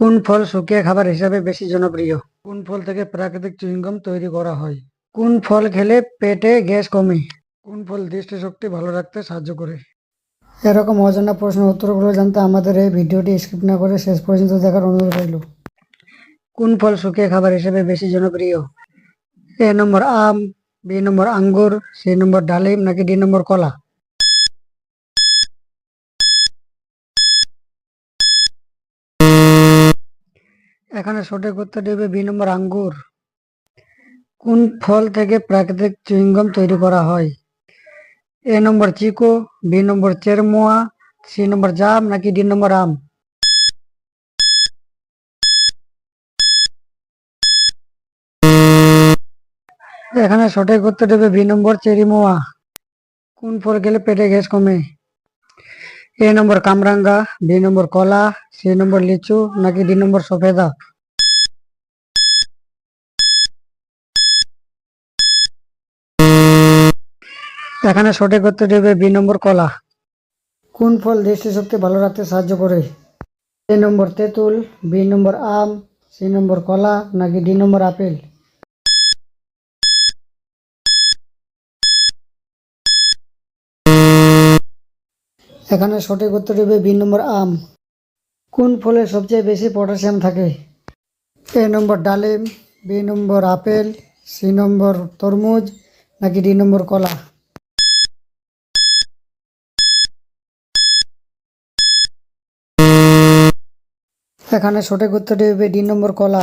কোন ফল শুকিয়ে খাবার হিসাবে বেশি জনপ্রিয়? কোন ফল থেকে প্রাকৃতিক চুইংগম তৈরি করা হয়? কোন ফল খেলে পেটে গ্যাস কমে? কোন ফল দৃষ্টিশক্তি ভালো রাখতে সাহায্য করে? এরকম অজানা প্রশ্নের উত্তরগুলো জানতে আমাদের এই ভিডিওটি স্কিপ না করে শেষ পর্যন্ত দেখার অনুরোধ রইল। কোন ফল শুকিয়ে খাবার হিসেবে বেশি জনপ্রিয়? এ নম্বর আম বি নম্বর আঙ্গুর সি নম্বর ডালিম নাকি ডি নম্বর কলা? এখানে সঠিক উত্তর দেবে বি নম্বর আঙ্গুর। কোন ফল থেকে প্রাকৃতিক চুইংগম তৈরি করা হয়? A number chiku, B number cherimoya, C number জাম, নাকি ডি নম্বর আম? এখানে সঠিক উত্তর দেবে বি নম্বর চেরিমোয়া। কোন ফল খেলে পেটে গ্যাস কমে? এ নম্বর কামরাঙ্গা, বি নম্বর কলা সি নম্বর লিচু নাকি ডি নম্বর সফেদা? এখানে সঠিক উত্তর দেবে বি নম্বর কলা। কোন ফল দৃষ্টিশক্তি ভালো রাখতে সাহায্য করে? এ নম্বর তেঁতুল, বি নম্বর আম, সি নম্বর কলা নাকি ডি নম্বর আপেল? এখানে সঠিক উত্তর দেবে বি নম্বর আম। কোন ফলে সবচেয়ে বেশি পটাশিয়াম থাকে? এ নম্বর ডালিম, B number apple, C number তরমুজ, নাকি ডি নম্বর কলা? এখানে সঠিক উত্তরটি হবে ডি নম্বর কলা।